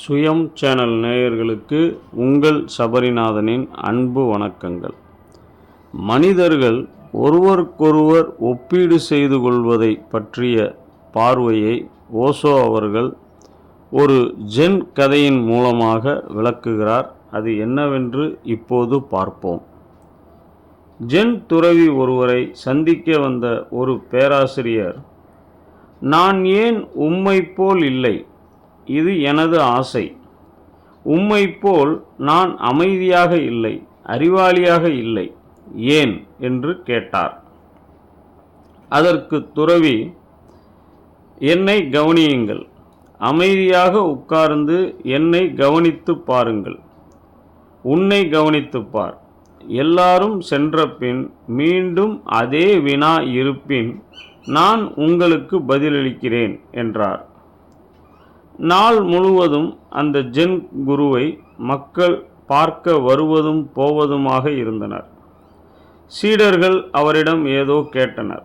சுயம் சேனல் நேயர்களுக்கு உங்கள் சபரிநாதனின் அன்பு வணக்கங்கள். மனிதர்கள் ஒருவருக்கொருவர் ஒப்பீடு செய்து கொள்வதை பற்றிய பார்வையை ஓசோ அவர்கள் ஒரு ஜென் கதையின் மூலமாக விளக்குகிறார். அது என்னவென்று இப்போது பார்ப்போம். ஜென் துறவி ஒருவரை சந்திக்க வந்த ஒரு பேராசிரியர் நான் ஏன் உம்மை போல் இல்லை? இது எனது ஆசை. உம்மை போல் நான் அமைதியாக இல்லை அறிவாளியாக இல்லை ஏன்? என்று கேட்டார். அதற்கு துறவி என்னை கவனியுங்கள். அமைதியாக உட்கார்ந்து என்னை கவனித்து பாருங்கள். உன்னை கவனித்துப் பார். எல்லாரும் சென்ற பின் மீண்டும் அதே வினா இருப்பின் நான் உங்களுக்கு பதிலளிக்கிறேன் என்றார். நாள் முழுவதும் அந்த ஜென் குருவை மக்கள் பார்க்க வருவதும் போவதுமாக இருந்தனர். சீடர்கள் அவரிடம் ஏதோ கேட்டனர்.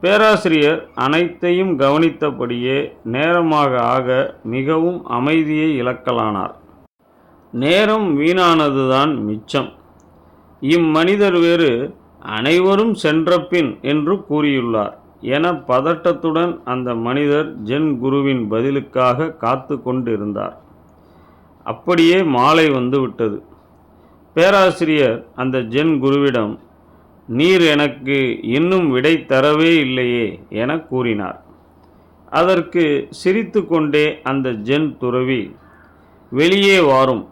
பேராசிரியர் அனைத்தையும் கவனித்தபடியே நேரமாக ஆக மிகவும் அமைதியை இழக்கலானார். நேரம் வீணானதுதான் மிச்சம். இம்மனிதர் வேறு அனைவரும் சென்றபின் என்று கூறியுள்ளார். என பதட்டத்துடன் அந்த மனிதர் ஜென் குருவின் பதிலுக்காக காத்து கொண்டிருந்தார். அப்படியே மாலை வந்து விட்டது. பேராசிரியர் அந்த ஜென் குருவிடம் நீர் எனக்கு இன்னும் விடை தரவே இல்லையே என கூறினார். அதற்கு சிரித்து கொண்டே அந்த ஜென் துறவி வெளியே வாரும்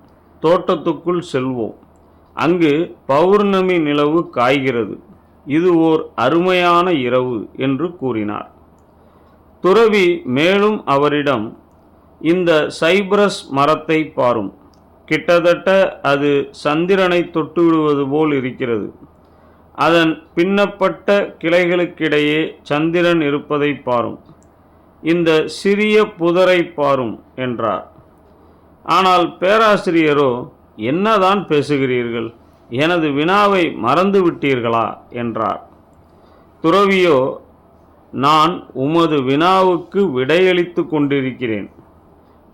தோட்டத்துக்குள் செல்வோம். அங்கு பௌர்ணமி நிலவு காய்கிறது. இது ஓர் அருமையான இரவு என்று கூறினார். துறவி மேலும் அவரிடம் இந்த சைப்ரஸ் மரத்தை பாரும். கிட்டத்தட்ட அது சந்திரனை தொட்டுவிடுவது போல் இருக்கிறது. அதன் பின்னப்பட்ட கிளைகளுக்கிடையே சந்திரன் இருப்பதை பாரும். இந்த சிறிய புதரை பாரும் என்றார். ஆனால் பேராசிரியரோ என்னதான் பேசுகிறீர்கள்? எனது வினாவை மறந்து விட்டீர்களா? என்றார். துறவியோ நான் உமது வினாவுக்கு விடையளித்து கொண்டிருக்கிறேன்.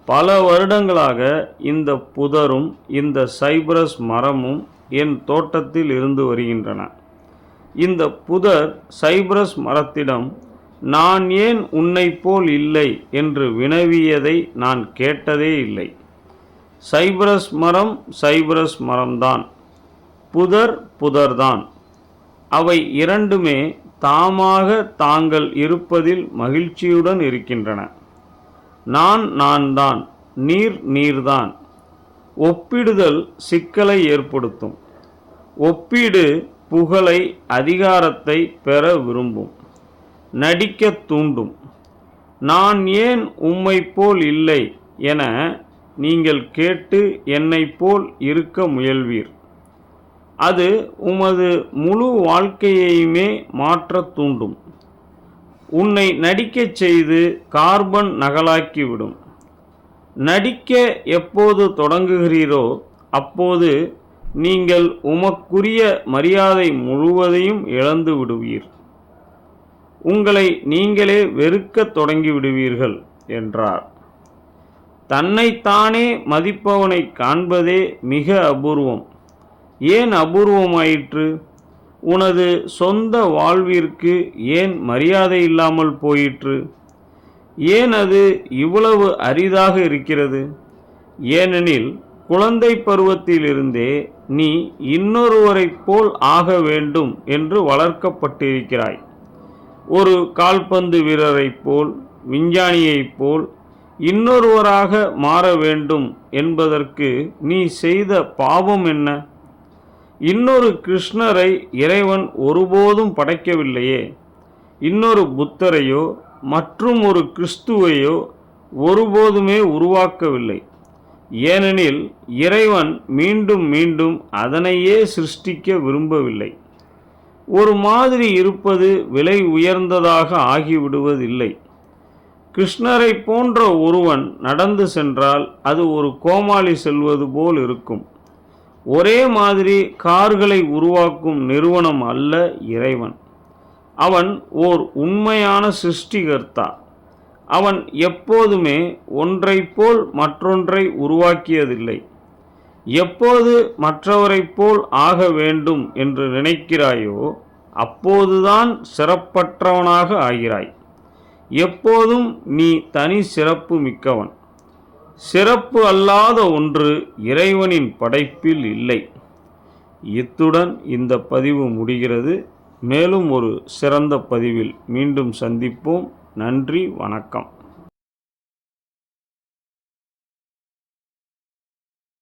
பல வருடங்களாக இந்த புதரும் இந்த சைப்ரஸ் மரமும் என் தோட்டத்தில் இருந்து வருகின்றன. இந்த புதர் சைப்ரஸ் மரத்திடம் நான் ஏன் உன்னை போல் இல்லை என்று வினவியதை நான் கேட்டதே இல்லை. சைப்ரஸ் மரம் சைப்ரஸ் மரம்தான். புதர் புதர்தான். அவை இரண்டுமே தாமாக தாங்கள் இருப்பதில் மகிழ்ச்சியுடன் இருக்கின்றன. நான் நான் தான் நீர் நீர்தான். ஒப்பிடுதல் சிக்கலை ஏற்படுத்தும். ஒப்பீடு புகழை அதிகாரத்தை பெற விரும்பும். நடிக்க தூண்டும். நான் ஏன் உம்மை போல் இல்லை என நீங்கள் கேட்டு என்னை போல் இருக்க முயல்வீர். அது உமது முழு வாழ்க்கையையுமே மாற்றத் தூண்டும். உன்னை நடிக்கச் செய்து கார்பன் நகலாக்கிவிடும். நடிக்க எப்போது தொடங்குகிறீரோ அப்போது நீங்கள் உமக்குரிய மரியாதை முழுவதையும் இழந்து விடுவீர். உங்களை நீங்களே வெறுக்கத் தொடங்கிவிடுவீர்கள் என்றார். தன்னைத்தானே மதிப்பவனை காண்பதே மிக அபூர்வம். ஏன் அபூர்வமாயிற்று? உனது சொந்த வாழ்விற்கு ஏன் மரியாதை இல்லாமல் போயிற்று? ஏன் அது இவ்வளவு அரிதாக இருக்கிறது? ஏனெனில் குழந்தை பருவத்திலிருந்தே நீ இன்னொருவரைப் போல் ஆக வேண்டும் என்று வளர்க்கப்பட்டிருக்கிறாய். ஒரு கால்பந்து வீரரைப் போல் விஞ்ஞானியைப் போல் இன்னொருவராக மாற வேண்டும் என்பதற்கு நீ செய்த பாவம் என்ன? இன்னொரு கிருஷ்ணரை இறைவன் ஒருபோதும் படைக்கவில்லையே. இன்னொரு புத்தரையோ மற்றும் ஒரு கிறிஸ்துவையோ ஒருபோதுமே உருவாக்கவில்லை. ஏனெனில் இறைவன் மீண்டும் மீண்டும் அதனையே சிருஷ்டிக்க விரும்பவில்லை. ஒரு மாதிரி இருப்பது விலை உயர்ந்ததாக ஆகிவிடுவதில்லை. கிருஷ்ணரை போன்ற ஒருவன் நடந்து சென்றால் அது ஒரு கோமாளி செல்வது போல் இருக்கும். ஒரே மாதிரி கார்களை உருவாக்கும் நிறுவனம் அல்ல இறைவன். அவன் ஓர் உண்மையான சிருஷ்டிகர்த்தா. அவன் எப்போதுமே ஒன்றைப் போல் மற்றொன்றை உருவாக்கியதில்லை. எப்போது மற்றவரைப் போல் ஆக வேண்டும் என்று நினைக்கிறாயோ அப்போதுதான் சிறப்பற்றவனாக ஆகிறாய். எப்போதும் நீ தனி சிறப்பு மிக்கவன். சிறப்பு அல்லாத ஒன்று இறைவனின் படைப்பில் இல்லை. இத்துடன் இந்த பதிவு முடிகிறது. மேலும் ஒரு சிறந்த பதிவில் மீண்டும் சந்திப்போம். நன்றி வணக்கம்.